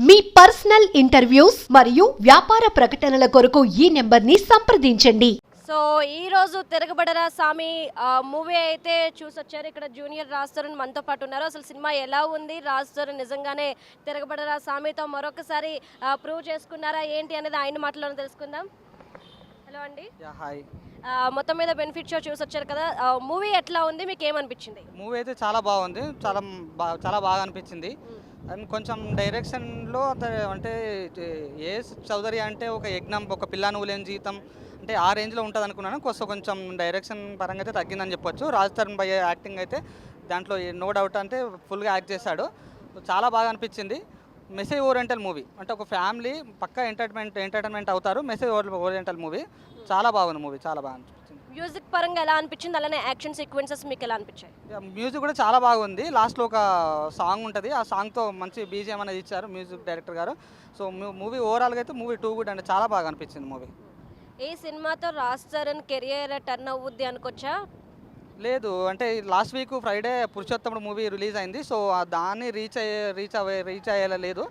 మీ personal interviews మరియు వ్యాపార ప్రకటనల కొరకు ఈ నెంబర్ని సంప్రదించండి. సో ఈ రోజు తిరగబడరా స్వామి మూవీ అయితే చూసొచ్చారు. ఇక్కడ జూనియర్ రాజ్ మనతో పాటు ఉన్నారు. అసలు సినిమా ఎలా ఉంది? రాజ్ తరుణ్ నిజంగానే తిరగబడరా స్వామితో మరొకసారి ప్రూవ్ చేసుకున్నారా? ఏంటి అనేది ఆయన మాటలను తెలుసుకుందాం. హలో అండి. Yeah hi. మొత్తం మీద బెనిఫిట్ షో చూసొచ్చారు కదా. మూవీ ఎట్లా ఉంది? మీకు ఏమనిపించింది మూవీ అయితే చాలా బాగుంది. చాలా బా- చాలా బాగా అనిపించింది. అండ్ కొంచెం డైరెక్షన్లో అంటే ఏ చౌదరి అంటే ఒక యజ్ఞం ఒక పిల్ల నువ్వు లేని జీవితం అంటే ఆ రేంజ్లో ఉంటుంది అనుకున్నాను కొంచెం కొంచెం డైరెక్షన్ పరంగా అయితే తగ్గిందని చెప్పొచ్చు. రాజ్ తరుణ్ భయ్య యాక్టింగ్ అయితే దాంట్లో నో డౌట్ అంటే ఫుల్గా యాక్ట్ చేశాడు. చాలా బాగా అనిపించింది. Message oriented movie. అంటే ఒక ఫ్యామిలీ పక్కా ఎంటర్టైన్మెంట్ ఎంటర్టైన్మెంట్ అవుతారు. Message oriented movie. చాలా బాగుంది మూవీ. చాలా బాగా మ్యూజిక్ పరంగా ఎలా అనిపించింది? అలానే యాక్షన్ సీక్వెన్సెస్ మీకు ఎలా అనిపించాయి? మ్యూజిక్ కూడా చాలా బాగుంది. లాస్ట్లో ఒక సాంగ్ ఉంటుంది. ఆ సాంగ్తో మంచి బీజిఎం అనేది ఇచ్చారు మ్యూజిక్ డైరెక్టర్ గారు. సో మూవీ ఓవరాల్గా అయితే మూవీ టూ గుడ్ అంటే చాలా బాగా అనిపించింది మూవీ ఈ సినిమాతో రాజ్ కెరియర్ టర్న్ అవుద్ది అనుకోవచ్చా లేదు. అంటే last week Friday Purushothamudu movie release అయింది. సో దాన్ని రీచ్ అయ్యే రీచ్ అవ్వే రీచ్ అయ్యేలా లేదు.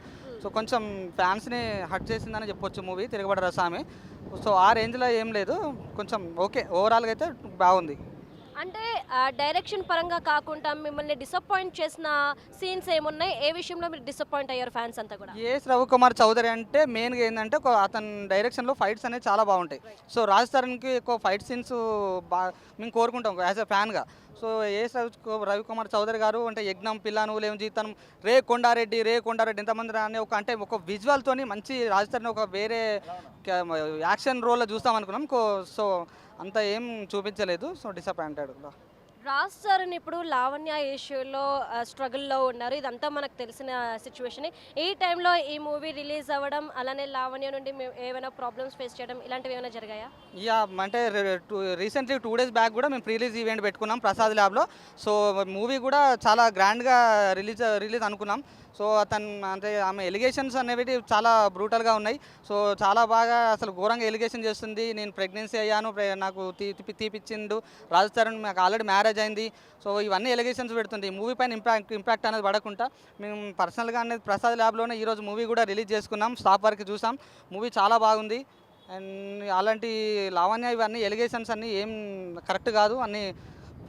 సో కొంచెం ఫ్యాన్స్ని హట్ చేసిందని చెప్పొచ్చు మూవీ తిరగబడ రసామి సో ఆ రేంజ్లో ఏం లేదు. కొంచెం ఓకే ఓవరాల్గా అయితే బాగుంది. అంటే డైరెక్షన్ పరంగా కాకుండా మిమ్మల్ని డిసప్పాయింట్ చేసిన సీన్స్ ఏమున్నాయి? ఏ విషయంలో మీరు డిసప్పాయింట్ అయ్యారు ఫ్యాన్స్ అంతా కూడా? ఏఎస్ రవికుమార్ చౌదరి అంటే మెయిన్గా ఏంటంటే అతని డైరెక్షన్లో ఫైట్స్ అనేవి చాలా బాగుంటాయి. సో రాజ్ తరుణ్కి ఎక్కువ ఫైట్ సీన్స్ బా మేము కోరుకుంటాం as a ఫ్యాన్గా. So A S Ravikumar Chowdary garu అంటే యజ్ఞం పిల్ల నువ్వు లేవు జీతం రే కొండారెడ్డి రే కొండారెడ్డి ఎంతమంది అనే ఒక అంటే ఒక విజువల్తోని మంచి రాజధాని ఒక వేరే యాక్షన్ రోల్లో చూస్తాం అనుకున్నాం. కో- సో అంత ఏం చూపించలేదు. సో డిసప్పాయింటెడ్ రాజ్ సార్ని ఇప్పుడు లావణ్య ఇష్యూలో స్ట్రగుల్లో ఉన్నారు. ఇదంతా మనకు తెలిసిన సిచ్యువేషన్ ఈ టైంలో ఈ మూవీ రిలీజ్ అవ్వడం అలానే లావణ్య నుండి మేము ఏమైనా ప్రాబ్లమ్స్ ఫేస్ చేయడం ఇలాంటివి ఏమైనా జరిగాయా? యా అంటే రీసెంట్లీ టూ డేస్ బ్యాక్ కూడా మేము ప్రీ రిలీజ్ ఈవెంట్ పెట్టుకున్నాం ప్రసాద్ ల్యాబ్లో. సో మూవీ కూడా చాలా గ్రాండ్గా రిలీజ్ రిలీజ్ అనుకున్నాం. సో అతను అంటే ఆమె ఎలిగేషన్స్ అనేవి చాలా బ్రూటల్గా ఉన్నాయి. సో చాలా బాగా అసలు ఘోరంగా ఎలిగేషన్ చేస్తుంది. నేను ప్రెగ్నెన్సీ అయ్యాను నాకు తీపి తీపిచ్చిండు. రాజస్థాన్ తరుణ్ నాకు ఆల్రెడీ మ్యారేజ్ అయింది. సో ఇవన్నీ ఎలిగేషన్స్ పెడుతుంది. ఈ మూవీ పైన ఇంపాక్ట్ ఇంపాక్ట్ అనేది పడకుండా మేము పర్సనల్గా అనేది ప్రసాద్ ల్యాబ్లోనే ఈరోజు మూవీ కూడా రిలీజ్ చేసుకున్నాం. స్టాప్ వరకు చూసాం. మూవీ చాలా బాగుంది. అండ్ అలాంటి లావణ్య ఇవన్నీ ఎలిగేషన్స్ అన్నీ ఏం కరెక్ట్ కాదు. అన్ని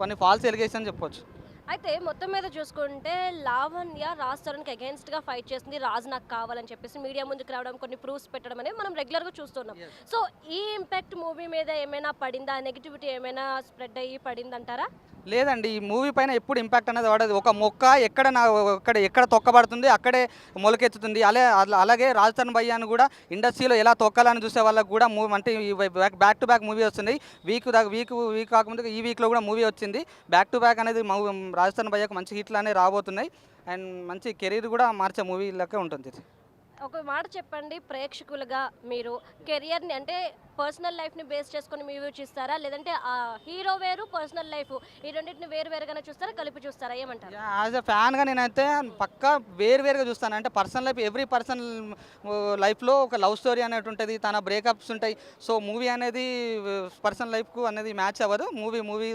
కొన్ని ఫాల్స్ ఎలిగేషన్ చెప్పొచ్చు. అయితే మొత్తం మీద చూసుకుంటే లావణ్య రాజ్ తరుణ్కి అగేన్స్ట్గా ఫైట్ చేసింది రాజ్ నాకు కావాలని చెప్పేసి మీడియా ముందుకు రావడం కొన్ని ప్రూఫ్స్ పెట్టడం అనేది మనం రెగ్యులర్గా చూస్తున్నాం. సో ఈ ఇంపాక్ట్ మూవీ మీద ఏమైనా పడిందా? నెగిటివిటీ ఏమైనా స్ప్రెడ్ అయ్యి పడిందంటారా? లేదండి ఈ మూవీ పైన ఎప్పుడు ఇంపాక్ట్ అనేది పడదు ఒక మొక్క ఎక్కడ నా ఎక్కడ ఎక్కడ తొక్కబడుతుంది అక్కడే మొలకెత్తుతుంది. అలే అలా- అలాగే రాజస్థాన్ భయ్యాన్ని కూడా ఇండస్ట్రీలో ఎలా తొక్కాలని చూసే వాళ్ళకి కూడా మూవీ అంటే back back to back movie వస్తుంది. వీక్ దాకా వీక్ వీక్ కాకముందు ఈ వీక్లో కూడా మూవీ వచ్చింది. బ్యాక్ టు బ్యాక్ అనేది రాజస్థాన్ భయ్యకు మంచి హిట్లు అనేవి రాబోతున్నాయి. అండ్ మంచి కెరీర్ కూడా మార్చే మూవీ లెక్క ఉంటుంది ఒక మాట చెప్పండి ప్రేక్షకులుగా మీరు. కెరియర్ని అంటే పర్సనల్ లైఫ్ని బేస్ చేసుకొని మీరు చూస్తారా? లేదంటే ఆ హీరో వేరు పర్సనల్ లైఫ్ ఈ రెండింటిని వేరు వేరుగానే చూస్తారా? కలిపి చూస్తారా? ఏమంటారు? యాజ్ ఎ ఫ్యాన్గా నేనైతే పక్కా వేరు వేరుగా చూస్తాను. అంటే పర్సనల్ లైఫ్ ఎవ్రీ పర్సన్ లైఫ్లో ఒక లవ్ స్టోరీ అనేది ఉంటుంది. తన బ్రేకప్స్ ఉంటాయి. సో మూవీ అనేది పర్సనల్ లైఫ్కు అనేది మ్యాచ్ అవ్వదు. మూవీ మూవీ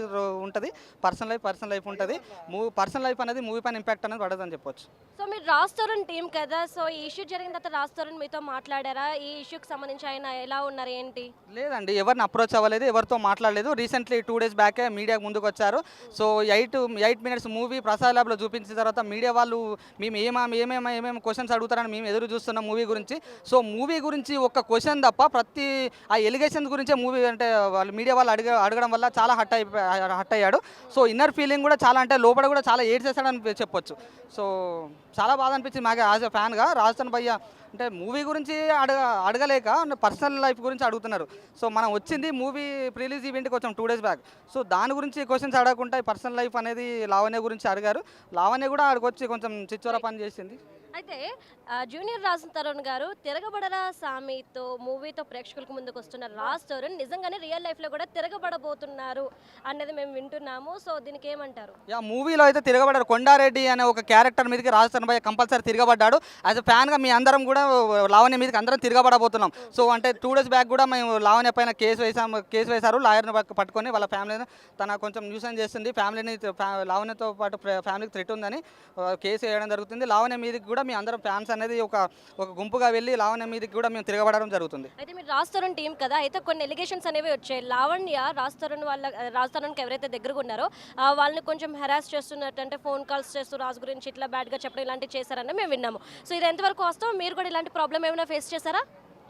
ఉంటుంది. పర్సనల్ లైఫ్ పర్సనల్ లైఫ్ ఉంటుంది. మూవీ పర్సనల్ లైఫ్ అనేది మూవీ పైన ఇంపాక్ట్ అనేది పడదని చెప్పొచ్చు. సో మీరు రాజ్ తరుణ్ టీం కదా. సో ఈ ఇష్యూ జరిగిన తర్వాత రాజ్ మీతో మాట్లాడారా? ఈ ఇష్యూకి సంబంధించి ఆయన ఎలా ఉన్నారు? ఏంటి? లేదండి ఎవరిని అప్రోచ్ అవ్వలేదు ఎవరితో మాట్లాడలేదు. రీసెంట్లీ టూ డేస్ బ్యాకే మీడియా ముందుకు వచ్చారు so eight eight minutes movie Prasad ల్యాబ్లో చూపించిన తర్వాత మీడియా వాళ్ళు మేము ఏమా ఏమేమి ఏమేమి క్వశ్చన్స్ అడుగుతారని మేము ఎదురు చూస్తున్నాం మూవీ గురించి. సో మూవీ గురించి ఒక క్వశ్చన్ తప్ప ప్రతి ఆ ఎలిగేషన్స్ గురించే మూవీ అంటే వాళ్ళు మీడియా వాళ్ళు అడిగ అడగడం వల్ల చాలా హట్ అయి హట్ అయ్యాడు. సో ఇన్నర్ ఫీలింగ్ కూడా చాలా అంటే లోపల కూడా చాలా ఏడ్ చేశాడని చెప్పొచ్చు. సో చాలా బాధ అనిపించింది మాకు యాజ్ ఎ ఫ్యాన్గా రాజస్థాన్ భయ్య అంటే మూవీ గురించి అడగ అడగలేక పర్సనల్ లైఫ్ గురించి అడుగుతున్నారు. సో మనం వచ్చింది మూవీ రిలీజ్ ఈవెంట్కి వచ్చాం టూ డేస్ బ్యాక్. సో దాని గురించి క్వశ్చన్స్ అడగకుండా పర్సనల్ లైఫ్ అనేది లావణ్య గురించి అడిగారు. లావణ్య కూడా ఆడికి వచ్చి కొంచెం చిచ్చోర పని చేసింది. అయితే జూనియర్ రాజ్ తరుణ్ గారు తిరగబడరా సామితో మూవీతో ప్రేక్షకులకు ముందుకు వస్తున్న రాజ్ తరుణ్ నిజంగానే రియల్ లైఫ్లో కూడా తిరగబడబోతున్నారు అనేది మేము వింటున్నాము. సో దీనికి ఏమంటారు? యా మూవీలో అయితే తిరగబడారు కొండారెడ్డి అనే ఒక క్యారెక్టర్ మీదకి రాజస్థాన్ భయ్య కంపల్సరీ తిరగబడ్డాడు. యాజ్ అ ఫ్యాన్గా మీ అందరం కూడా లావణ్య మీదకి అందరం తిరగబడబోతున్నాం. సో అంటే టూ డేస్ బ్యాక్ కూడా మేము లావణ్య పైన కేసు వేసాము కేసు వేశారు. లాయర్ని పట్టుకొని వాళ్ళ ఫ్యామిలీని తన కొంచెం న్యూసెన్స్ చేస్తుంది. ఫ్యామిలీని ఫ్యా- లావణ్యతో పాటు ఫ్యామిలీకి థ్రెట్ ఉందని కేసు వేయడం జరుగుతుంది. లావణ్య మీదకి కూడా మీ అందరం ఫ్యాన్స్ అనేది ఒక ఒక గుంపుగా వెళ్ళి లావణ్య మీదకి కూడా మేము తిరగబడడం జరుగుతుంది. అయితే మీరు రాజ్ టీం కదా అయితే కొన్ని ఎలిగేషన్స్ అనేవి వచ్చాయి. లావణ్య రాజ్ వాళ్ళ రాజ్ ఎవరైతే దగ్గరగా ఉన్నారో వాళ్ళని కొంచెం హెరాస్ చేస్తున్నట్టు అంటే ఫోన్ కాల్స్ చేస్తూ రాజు గురించి ఇట్లా బ్యాడ్గా చెప్పడం ఇలాంటివి చేశారని మేము విన్నాము. సో ఇది ఎంతవరకు వస్తాం మీరు కూడా ఇలాంటి ప్రాబ్లం ఏమైనా ఫేస్ చేశారా?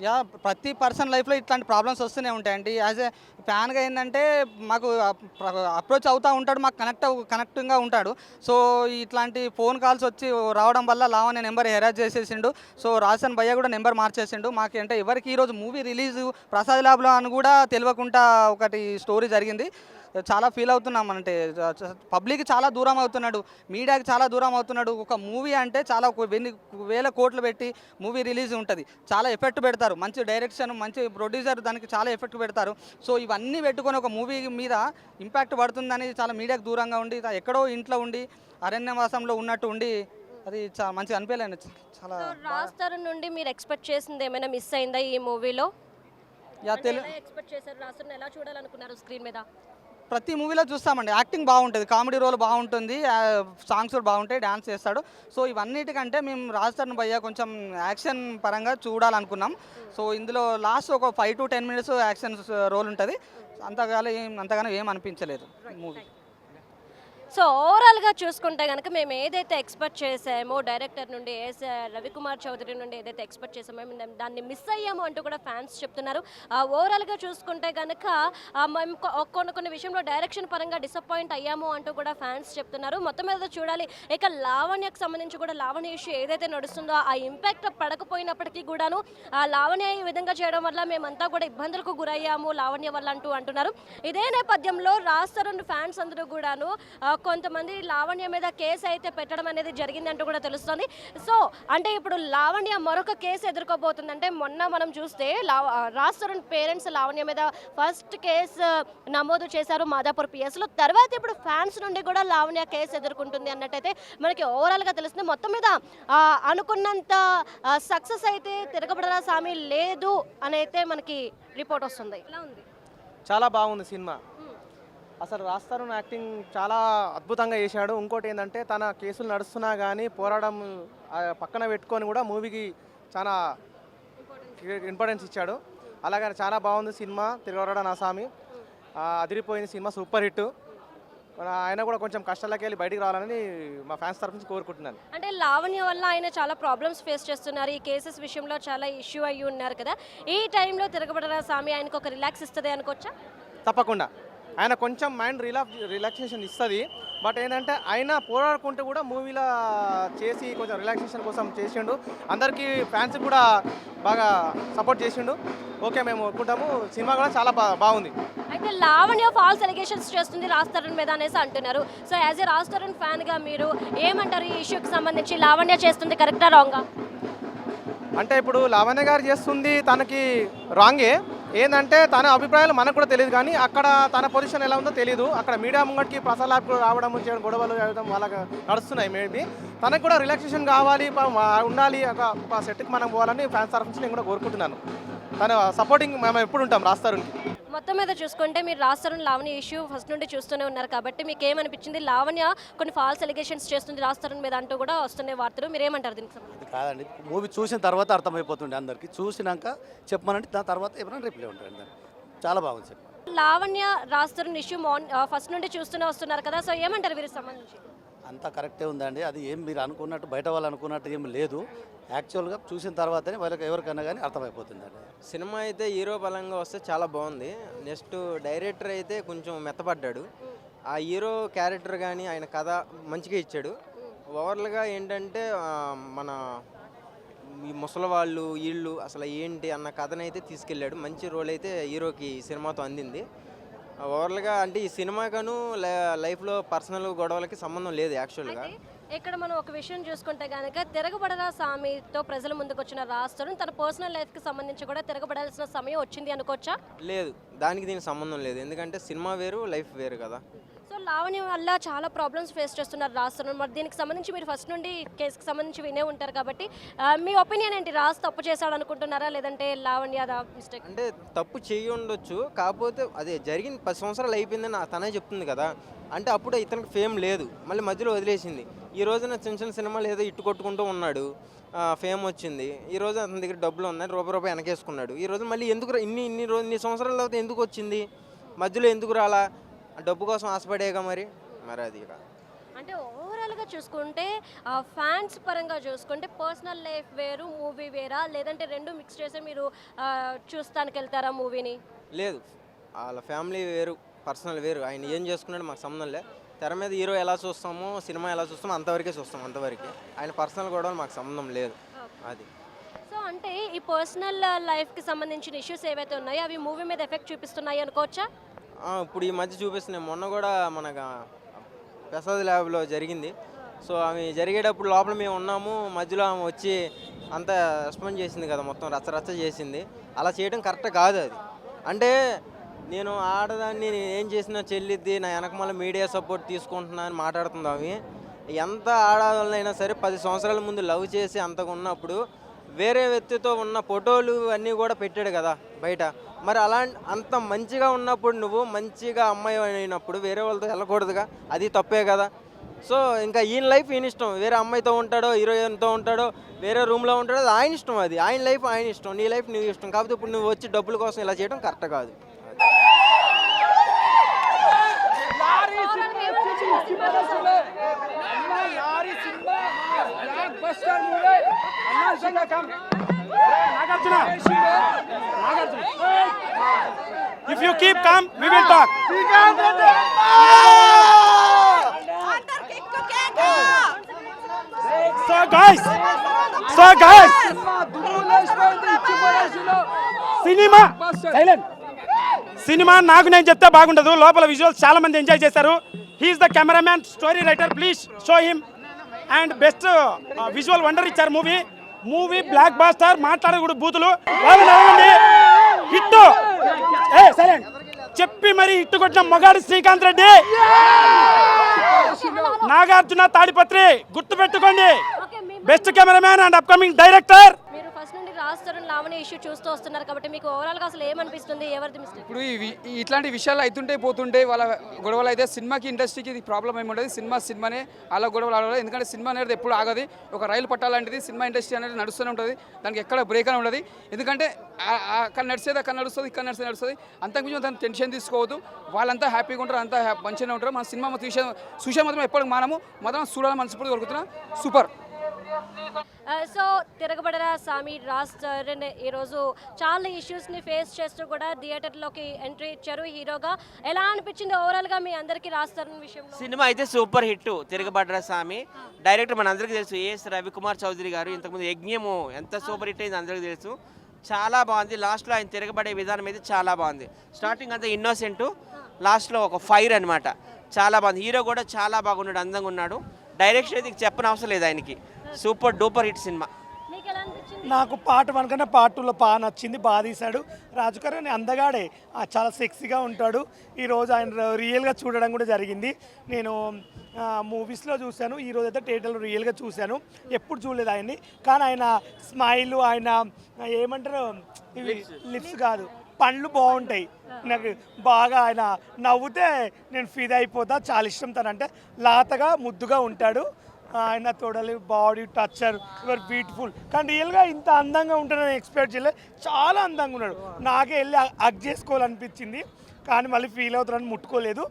యా ప్రతి పర్సన్ లైఫ్లో ఇట్లాంటి ప్రాబ్లమ్స్ వస్తూనే ఉంటాయండి. యాజ్ ఏ ఫ్యాన్గా ఏంటంటే మాకు అప్రోచ్ అవుతూ ఉంటాడు మాకు కనెక్ట్ కనెక్టింగ్గా ఉంటాడు. సో ఇట్లాంటి ఫోన్ కాల్స్ వచ్చి రావడం వల్ల లావనే నెంబర్ హెరాజ్ చేసేసిండు. సో రాజన్ భయ్య కూడా నెంబర్ మార్చేసిండు. మాకు అంటే ఎవరికి ఈరోజు మూవీ రిలీజ్ ప్రసాద్ ల్యాబ్లో అని కూడా తెలియకుండా ఒకటి స్టోరీ జరిగింది. చాలా ఫీల్ అవుతున్నాం అంటే పబ్లిక్ చాలా దూరం అవుతున్నాడు మీడియాకి చాలా దూరం అవుతున్నాడు ఒక మూవీ అంటే చాలా వెన్ని వేల కోట్లు పెట్టి మూవీ రిలీజ్ ఉంటుంది. చాలా ఎఫెక్ట్ పెడతారు మంచి డైరెక్షన్ మంచి ప్రొడ్యూసర్ దానికి చాలా ఎఫెక్ట్ పెడతారు. సో ఇవన్నీ పెట్టుకొని ఒక మూవీ మీద ఇంపాక్ట్ పడుతుందని చాలా మీడియాకి దూరంగా ఉండి ఎక్కడో ఇంట్లో ఉండి అరణ్యవాసంలో ఉన్నట్టు ఉండి అది చాలా మంచిగా అనిపించలేదు. చాలా రాజ్ తరుణ్ నుండి మీరు ఎక్స్పెక్ట్ చేసింది ఏమైనా మిస్ అయిందా ఈ మూవీలో? ఎక్స్పెక్ట్ చేశారు? రాజ్ ఎలా చూడాలనుకున్నారు స్క్రీన్ మీద? ప్రతి మూవీలో చూస్తామండి. యాక్టింగ్ బాగుంటుంది. కామెడీ రోల్ బాగుంటుంది. సాంగ్స్ కూడా బాగుంటాయి. డ్యాన్స్ చేస్తాడు. సో ఇవన్నిటికంటే మేము రాజస్థాన్ భయ్య కొంచెం యాక్షన్ పరంగా చూడాలనుకున్నాం. సో ఇందులో లాస్ట్ ఒక five to ten minutes action role ఉంటుంది. అంతగానే ఏం అంతగానో ఏం అనిపించలేదు. మూవీ. సో ఓవరాల్గా చూసుకుంటే కనుక మేము ఏదైతే ఎక్స్పెక్ట్ చేసామో డైరెక్టర్ నుండి ఎస్ రవికుమార్ చౌదరి నుండి ఏదైతే ఎక్స్పెక్ట్ చేసామో మేము దాన్ని మిస్ అయ్యాము అంటూ కూడా ఫ్యాన్స్ చెప్తున్నారు. ఓవరాల్గా చూసుకుంటే కనుక మేము కొన్ని కొన్ని విషయంలో డైరెక్షన్ పరంగా డిసప్పాయింట్ అయ్యాము అంటూ కూడా ఫ్యాన్స్ చెప్తున్నారు. మొత్తం మీద చూడాలి. ఇక లావణ్యకు సంబంధించి కూడా లావణ్య ఇష్యూ ఏదైతే నడుస్తుందో ఆ ఇంపాక్ట్ పడకపోయినప్పటికీ కూడాను ఆ లావణ్య ఈ విధంగా చేయడం వల్ల మేమంతా కూడా ఇబ్బందులకు గురయ్యాము లావణ్య వల్ల అంటూ అంటున్నారు. ఇదే నేపథ్యంలో రాస్తారు ఫ్యాన్స్ అందరూ కూడాను కొంతమంది లావణ్య మీద కేసు అయితే పెట్టడం అనేది జరిగింది అంటూ కూడా తెలుస్తుంది. సో అంటే ఇప్పుడు లావణ్య మరొక కేసు ఎదుర్కోబోతుంది అంటే మొన్న మనం చూస్తే రాజ్ తరుణ్ పేరెంట్స్ లావణ్య మీద ఫస్ట్ కేసు నమోదు చేశారు మాదాపూర్ పిఎస్లో. తర్వాత ఇప్పుడు ఫ్యాన్స్ నుండి కూడా లావణ్య కేసు ఎదుర్కొంటుంది అన్నట్టయితే మనకి ఓవరాల్గా తెలుస్తుంది. మొత్తం మీద అనుకున్నంత సక్సెస్ అయితే తిరగబడరా స్వామి లేదు అని అయితే మనకి రిపోర్ట్ వస్తుంది. చాలా బాగుంది సినిమా. అసలు రాస్తారు యాక్టింగ్ చాలా అద్భుతంగా చేశాడు. ఇంకోటి ఏంటంటే తన కేసులు నడుస్తున్నా కానీ పోరాటం ఆ, పక్కన పెట్టుకొని కూడా మూవీకి చాలా ఇంపార్టెన్స్ ఇచ్చాడు. అలాగే చాలా బాగుంది సినిమా తిరగడ నా స్వామి ఆ, అదిరిపోయింది సినిమా సూపర్ హిట్. ఆయన కూడా కొంచెం కష్టాలకి వెళ్ళి బయటికి రావాలని మా ఫ్యాన్స్ తరఫు నుంచి కోరుకుంటున్నాను. అంటే లావణ్య వల్ల ఆయన చాలా ప్రాబ్లమ్స్ ఫేస్ చేస్తున్నారు. ఈ కేసెస్ విషయంలో చాలా ఇష్యూ అయ్యి ఉన్నారు కదా. ఈ టైంలో తిరగబడరా స్వామి ఆయనకు ఒక రిలాక్స్ ఇస్తుంది అనుకోవచ్చా? తప్పకుండా. ఆయన కొంచెం మైండ్ రిలాక్స్ రిలాక్సేషన్ ఇస్తుంది. బట్ ఏంటంటే ఆయన పోరాడుకుంటూ కూడా మూవీలో చేసి కొంచెం రిలాక్సేషన్ కోసం చేసిండు. అందరికీ ఫ్యాన్స్ కూడా బాగా సపోర్ట్ చేసిండు. ఓకే మేము ఒప్పుకుంటాము. సినిమా కూడా చాలా బాగుంది. అయితే లావణ్య ఫాల్స్ ఎలిగేషన్స్ చేస్తుంది రాజ్ తరుణ్ మీద అనేసి అంటున్నారు. So as a Raj Tarun ఫ్యాన్గా మీరు ఏమంటారు ఈ ఇష్యూకి సంబంధించి? లావణ్య చేస్తుంది కరెక్టా రాంగా? అంటే ఇప్పుడు లావణ్య గారు చేస్తుంది తనకి రాంగే. ఏంటంటే తన అభిప్రాయాలు మనకు కూడా తెలియదు కానీ అక్కడ తన పొజిషన్ ఎలా ఉందో తెలియదు అక్కడ మీడియా ముంగటికి ప్రసాద్ ల్యాబ్ రావడం చేయడం గొడవలు చేయడం వాళ్ళకి నడుస్తున్నాయి మేబీ తనకు కూడా రిలాక్సేషన్ కావాలి ఉండాలి ఒక సెట్కి మనం పోవాలని ఫ్యాన్స్ తరఫు నుంచి నేను కూడా కోరుకుంటున్నాను. తన సపోర్టింగ్ మేము ఎప్పుడు ఉంటాం రాస్తారు. మొత్తం మీద చూసుకుంటే మీరు రాజ్ తరుణ్ లావణ్య ఇష్యూ ఫస్ట్ నుండి చూస్తూనే ఉన్నారు కాబట్టి మీకు ఏమనిపించింది లావణ్య కొన్ని ఫాల్స్ ఎలిగేషన్స్ చేస్తుంది రాజ్ తరుణ్ మీద అంటూ కూడా వస్తున్నాయి వార్తలు. మీరు ఏమంటారు దీనికి సంబంధించి? కాదండి. మూవీ చూసిన తర్వాత అర్థమైపోతుండే అందరికి. చూసినాక చెప్పమనంటే దాని తర్వాత ఏమైనా రిప్లై దానికి చాలా బాగుంది లావణ్య రాజ్ తరుణ్ ఇష్యూ మార్న్ ఫస్ట్ నుండి చూస్తూనే వస్తున్నారు కదా. సో ఏమంటారు వీరికి సంబంధించి? అంతా కరెక్టే ఉందండి. అది ఏం మీరు అనుకున్నట్టు బయట వాళ్ళు అనుకున్నట్టు ఏం లేదు. యాక్చువల్గా చూసిన తర్వాతనే వాళ్ళకి ఎవరికైనా కానీ అర్థమైపోతుందండి. సినిమా అయితే హీరో బలంగా వస్తే చాలా బాగుంది. నెక్స్ట్ డైరెక్టర్ అయితే కొంచెం మెత్తపడ్డాడు. ఆ హీరో క్యారెక్టర్ కానీ ఆయన కథ మంచిగా ఇచ్చాడు. ఓవర్లుగా ఏంటంటే మన ఈ ముసలి వాళ్ళు వీళ్ళు అసలు ఏంటి అన్న కథనైతే తీసుకెళ్ళాడు. మంచి రోల్ అయితే హీరోకి సినిమాతో అందింది. ఓవరాల్గా అంటే ఈ సినిమాకను లైఫ్లో పర్సనల్ గొడవలకి సంబంధం లేదు యాక్చువల్గా. ఇక్కడ మనం ఒక విషయం చూసుకుంటే కనుక తిరగబడరా స్వామితో ప్రజల ముందుకు వచ్చిన రాష్ట్రం తన పర్సనల్ లైఫ్కి సంబంధించి కూడా తిరగబడాల్సిన సమయం వచ్చింది అనుకోవచ్చా? లేదు దానికి దీనికి సంబంధం లేదు. ఎందుకంటే సినిమా వేరు లైఫ్ వేరు కదా. సో లావణ్య వల్ల చాలా ప్రాబ్లమ్స్ ఫేస్ చేస్తున్నారు రాస్తున్నారు మరి దీనికి సంబంధించి మీరు ఫస్ట్ నుండి కేసుకి సంబంధించి వినే ఉంటారు కాబట్టి మీ ఒపీనియన్ ఏంటి? రాజ్ తప్పు చేశాడు అనుకుంటున్నారా లేదంటే లావణ్య మిస్టేక్ అంటే తప్పు చేయి ఉండొచ్చు. కాకపోతే అదే జరిగిన పది సంవత్సరాలు అయిపోయిందని ఆ తనే చెప్తుంది కదా. అంటే అప్పుడు ఇతనికి ఫేమ్ లేదు. మళ్ళీ మధ్యలో వదిలేసింది. ఈ రోజున చిన్న చిన్న సినిమాలు ఏదో ఇట్టు కొట్టుకుంటూ ఉన్నాడు. ఫేమ్ వచ్చింది. ఈ రోజు అతని దగ్గర డబ్బులు ఉన్నాయి. రూపాయి రూపాయి వెనకేసుకున్నాడు. ఈ రోజు మళ్ళీ ఎందుకు ఇన్ని ఇన్ని రోజు ఇన్ని సంవత్సరాల తర్వాత ఎందుకు వచ్చింది? మధ్యలో ఎందుకు రాలా? డబ్బు కోసం ఆశపడేగా మరి? మరి అది ఇక. అంటే ఓవరాల్గా చూసుకుంటే ఫ్యాన్స్ పరంగా చూసుకుంటే పర్సనల్ లైఫ్ వేరు మూవీ వేరా? లేదంటే రెండు మిక్స్ చేసి మీరు ఆ, చూస్తానికి వెళ్తారా మూవీని లేదు. వాళ్ళ ఫ్యామిలీ వేరు పర్సనల్ వేరు. ఆయన ఏం చేసుకున్నాడు మాకు సంబంధం లే. తెర మీద హీరో ఎలా చూస్తామో సినిమా ఎలా చూస్తామో అంతవరకే చూస్తాం అంతవరకే. ఆయన పర్సనల్ కూడా మాకు సంబంధం లేదు. అది. సో అంటే ఈ పర్సనల్ లైఫ్కి సంబంధించిన ఇష్యూస్ ఏవైతే ఉన్నాయో అవి మూవీ మీద ఎఫెక్ట్ చూపిస్తున్నాయి అనుకోవచ్చా? ఇప్పుడు ఈ మధ్య చూపిస్తున్నాయి మొన్న కూడా మనకు ప్రసాద్ ల్యాబ్లో జరిగింది. సో ఆమె జరిగేటప్పుడు లోపల మేము ఉన్నాము. మధ్యలో ఆమె వచ్చి అంతా రెస్పాండ్ చేసింది కదా మొత్తం రచ్చ రచ్చ చేసింది. అలా చేయడం కరెక్ట్ కాదు అది. అంటే నేను ఆడదాన్ని నేను ఏం చేసినా చెల్లిద్ది నా వెనకమాల మీడియా సపోర్ట్ తీసుకుంటున్నా అని మాట్లాడుతుంది ఆమె ఎంత ఆడవాళ్ళైనా సరే పది సంవత్సరాల ముందు లవ్ చేసి అంతగా ఉన్నప్పుడు వేరే వ్యక్తితో ఉన్న ఫోటోలు అన్నీ కూడా పెట్టాడు కదా బయట. మరి అలా అంత మంచిగా ఉన్నప్పుడు నువ్వు మంచిగా అమ్మాయి అయినప్పుడు వేరే వాళ్ళతో వెళ్ళకూడదుగా? అది తప్పే కదా. సో ఇంకా ఈయన లైఫ్ ఈయన ఇష్టం. వేరే అమ్మాయితో ఉంటాడో హీరోయిన్తో ఉంటాడో వేరే రూమ్లో ఉంటాడో అది ఆయన ఇష్టం అది. ఆయన లైఫ్ ఆయన ఇష్టం నీ లైఫ్ నువ్వు ఇష్టం. కాకపోతే ఇప్పుడు నువ్వు వచ్చి డబ్బుల కోసం ఇలా చేయడం కరెక్ట్ కాదు. If you keep calm, we will talk. So guys, so guys, cinema silent cinema నాకు నేను చెప్తే బాగుండదు. లోపల విజువల్స్ చాలా మంది ఎంజాయ్ చేశారు. He's the cameraman story writer please show him and best visual wonder ఇచ్చారు మూవీ మూవీ బ్లాక్ బాస్టర్ మాట్లాడకూడదు బూతులు. Hit a silent. చెప్పి మరి హిట్ కొట్టిన మొగాడు శ్రీకాంత్ రెడ్డి. నాగార్జున తాడిపత్రి గుర్తుపెట్టుకోండి. Best cameraman and upcoming director. మీరు లావణి ఇష్యూ చూస్తూ వస్తున్నారు కాబట్టి మీకు ఓవరాల్గా అసలు ఏమనిపిస్తుంది? ఎవరిది మిస్టేక్ ఇప్పుడు ఇవి ఇట్లాంటి విషయాలు అవుతుంటే పోతుంటే వాళ్ళ గొడవలు అయితే సినిమాకి ఇండస్ట్రీకి ఇది ప్రాబ్లం ఏమి ఉండదు. సినిమా సినిమానే అలా గొడవలు ఆడదు ఎందుకంటే సినిమా అనేది ఎప్పుడు ఆగదు. ఒక రైలు పట్టాలంటిది సినిమా ఇండస్ట్రీ అనేది నడుస్తూనే ఉంటుంది. దానికి ఎక్కడ బ్రేక్ అని ఉండదు. ఎందుకంటే ఆ- అక్కడ నడిచేది అక్కడ నడుస్తుంది ఇక్కడ నడిచేది నడుస్తుంది. అంతకుమించి దాన్ని టెన్షన్ తీసుకోవద్దు. వాళ్ళంతా హ్యాపీగా ఉంటారు అంతా మంచిగానే ఉంటారు. మన సినిమా తీసే చూసే మాత్రం ఎప్పటికి మనము. మాత్రం చూడాలని మనసు కొడుకుతున్నాం super Uh, so Tiragabadara Swami Raj Charan ఈరోజు చాలా ఇష్యూస్ని ఫేస్ చేస్తూ కూడా థియేటర్లోకి ఎంట్రీ ఇచ్చారు హీరోగా. ఎలా అనిపించింది ఓవరాల్గా మీ అందరికీ రాజ్ తరుణ్ సినిమా అయితే super hit Tiragabadara Swami director మన అందరికీ తెలుసు ఏఎస్ రవికుమార్ చౌదరి గారు ఇంతకుముందు యజ్ఞము ఎంత సూపర్ హిట్ అయింది అందరికీ తెలుసు. చాలా బాగుంది. లాస్ట్లో ఆయన తిరగబడే విధానం అయితే చాలా బాగుంది. స్టార్టింగ్ అంతా ఇన్నోసెంట్ లాస్ట్లో ఒక ఫైర్ అన్నమాట. చాలా బాగుంది. హీరో కూడా చాలా బాగున్నాడు అందంగా ఉన్నాడు. డైరెక్షన్ అయితే చెప్పని అవసరం లేదు ఆయనకి. సూపర్ డూపర్ హిట్ సినిమా. మీకు ఎలా అనిపించింది? నాకు పార్ట్ వన్ కన్నా పార్ట్ టూలో బాగా నచ్చింది బాగా తీశాడు. అని అందగాడే. ఆ, చాలా సెక్సీగా ఉంటాడు. ఈరోజు ఆయన రియల్గా చూడడం కూడా జరిగింది. నేను మూవీస్లో చూశాను. ఈరోజు అయితే థియేటర్లో రియల్గా చూశాను. ఎప్పుడు చూడలేదు ఆయన్ని. కానీ ఆయన స్మైల్ ఆయన ఏమంటారు ఇవి లిప్స్ కాదు పండ్లు బాగుంటాయి. నాకు బాగా ఆయన నవ్వుతే నేను ఫీల్ అయిపోతా. చాలా ఇష్టం తనంటే. లాతగా ముద్దుగా ఉంటాడు. ఆయన తోడలి బాడీ టచ్చర్ యువర్ బ్యూటిఫుల్. కానీ రియల్గా ఇంత అందంగా ఉంటాడని ఎక్స్పెక్ట్ చేయలేదు చాలా అందంగా ఉన్నాడు. నాకే వెళ్ళి అగ్ చేసుకోవాలనిపించింది. కానీ మళ్ళీ ఫీల్ అవుతాడని ముట్టుకోలేదు.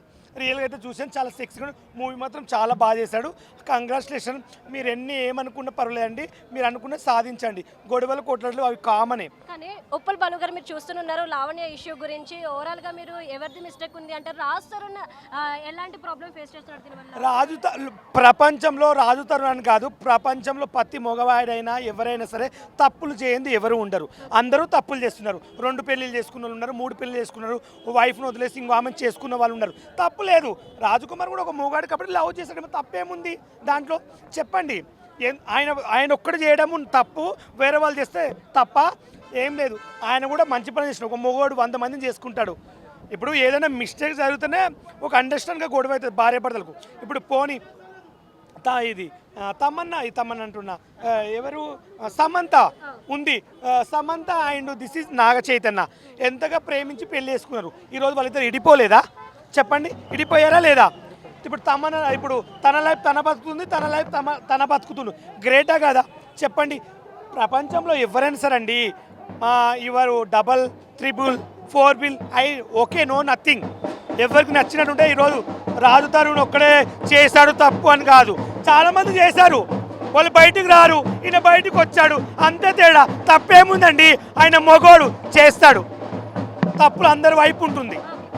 రియల్గా అయితే చూసాను చాలా సెక్స్గా మూవీ మాత్రం చాలా బాగా చేశాడు. కంగ్రాచులేషన్ మీరు ఎన్ని ఏమనుకున్నా పర్వాలేదండి. మీరు అనుకున్న సాధించండి. గొడవలు కొట్లాటలు అవి కామనే కానీ ఉప్పల్ బాలు గారు మీరు చూస్తున్నారు లావణ్య ఇష్యూ గురించి ఓవరాల్గా మీరు ఎవరిది మిస్టేక్ ఉంది అంటే రాజ్ తరుణ్ ఎలాంటి ప్రాబ్లం ఫేస్ చేస్తున్నారు రాజు ప్రపంచంలో రాజు తరుణ్ అని కాదు ప్రపంచంలో ప్రతి మగవాడైనా ఎవరైనా సరే తప్పులు చేయంది ఎవరు ఉండరు. అందరూ తప్పులు చేస్తున్నారు. రెండు పెళ్ళిళ్ళు చేసుకున్న వాళ్ళు ఉన్నారు మూడు పెళ్ళిళ్ళు చేసుకున్నారు వైఫ్ను వదిలేసి ఇంకో ఆమెను చేసుకున్న వాళ్ళు ఉన్నారు. తప్పు లేదు. రాజకుమార్ కూడా ఒక మోగాడు కాబట్టి లవ్ చేసాడు తప్పేముంది దాంట్లో? చెప్పండి. ఏం- ఆయన ఆయన ఒక్కడు చేయడం తప్పు వేరే వాళ్ళు చేస్తే తప్ప ఏం లేదు. ఆయన కూడా మంచి పని చేసిన ఒక మగవాడు వంద మందిని చేసుకుంటాడు. ఇప్పుడు ఏదైనా మిస్టేక్ జరిగితేనే ఒక అండర్స్టాండ్గా గొడవ అవుతుంది భార్య భర్తలకు. ఇప్పుడు పోనీ తా ఇది తమన్నా ఈ తమన్ అంటున్నా. ఎవరు? సమంత ఉంది. Samantha and this is Naga Chaitanya. ఎంతగా ప్రేమించి పెళ్ళి చేసుకున్నారు? ఈరోజు వాళ్ళిద్దరు ఇడిపోలేదా? చెప్పండి. ఇడిపోయారా లేదా? ఇప్పుడు తమన ఇప్పుడు తన లైఫ్ తన బతుకుతుంది తన లైఫ్ తమ తన బతుకుతుంది. గ్రేటా కదా. చెప్పండి. ప్రపంచంలో ఎవరైనా సరే అండి ఇవరు double triple four bill I okay no nothing ఎవరికి నచ్చినట్టుంటే ఈరోజు రాజు తరుణ్ ఒక్కడే చేశాడు తప్పు అని కాదు. చాలామంది చేశారు. వాళ్ళు బయటికి రారు. ఈయన బయటికి వచ్చాడు. అంతే తేడా. తప్పేముందండి? ఆయన మొగోడు చేస్తాడు. తప్పులు అందరి వైపు ఉంటుంది.